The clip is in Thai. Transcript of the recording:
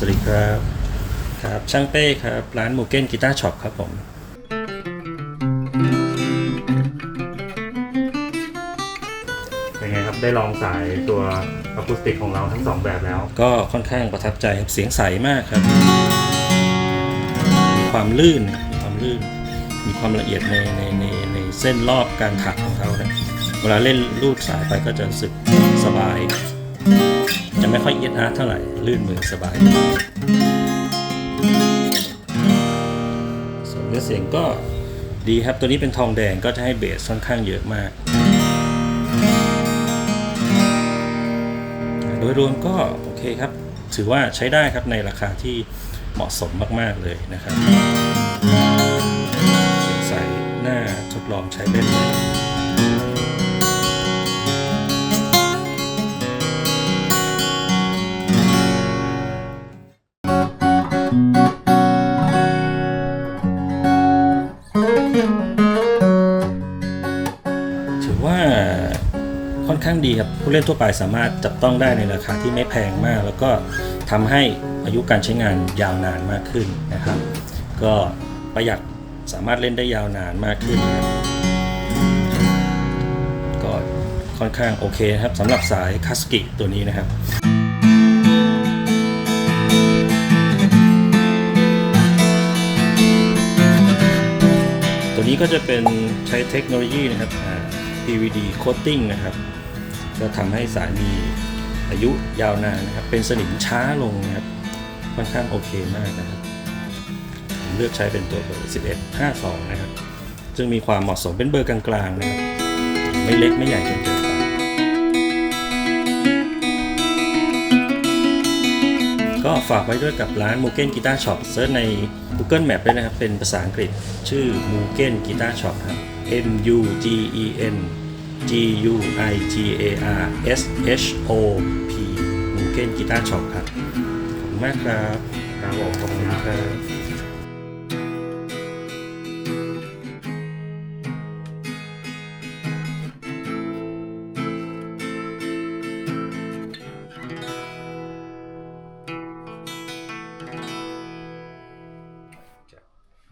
สวัสดีครับครับช่างเป้ครับร้านมูเก้นกีตาร์ช็อปครับผมเป็นไงครับได้ลองสายตัวอะคูสติกของเราทั้งสองแบบแล้ว ก็ค่อนข้างประทับใจครับเสียงใสมากครับ มีความลื่นมีความลื่น มีความละเอียดในในในในเส้นรอบการถักของเขานะเวลาเล่นลูดสายไปก็จะรู้สึกสบายจะ ไม่ค่อยเอียดอาร์เท่าไหร่ ลื่นมือสบาย ส่วนเนื้อเสียงก็ดีครับ ตัวนี้เป็นทองแดงก็จะให้เบสค่อนข้างเยอะมาก โดยรวมก็โอเคครับ ถือว่าใช้ได้ครับในราคาที่เหมาะสมมาก ๆ เลยนะครับ เสียงใสหน้าทดลองใช้เล่นเลย ค่อนข้างดีครับผู้เล่นทั่วไปสามารถจับต้องได้ในราคาที่ไม่แพงมาก แล้วก็ทำให้อายุการใช้งานยาวนานมากขึ้นนะครับ ก็ประหยัดสามารถเล่นได้ยาวนานมากขึ้นนะครับก็ค่อนข้างโอเคครับสำหรับสายคาสกิตัวนี้นะครับตัวนี้ก็จะเป็นใช้เทคโนโลยีนะครับ PVD coating นะครับ ก็ทำให้สายมีอายุยาวนานนะครับ เป็นสนิมช้าลงนะครับ ค่อนข้างโอเคมากนะครับ ผมเลือกใช้เป็นตัวเบอร์ 11 52 นะครับ ซึ่งมีความเหมาะสมเป็นเบอร์กลางๆนะครับ ไม่เล็กไม่ใหญ่จนเกินไปก็ฝากไว้ด้วยกับร้าน Mugen Guitar Shop เซิร์ชใน Google Map ด้วยนะครับ เป็นภาษาอังกฤษ ชื่อ Mugen Guitar Shop ครับ M U G E N G U I G A R S H O P มูเกนกีตาร์ช็อปครับ ขอบคุณมากครับครับผมขอบคุณคครับ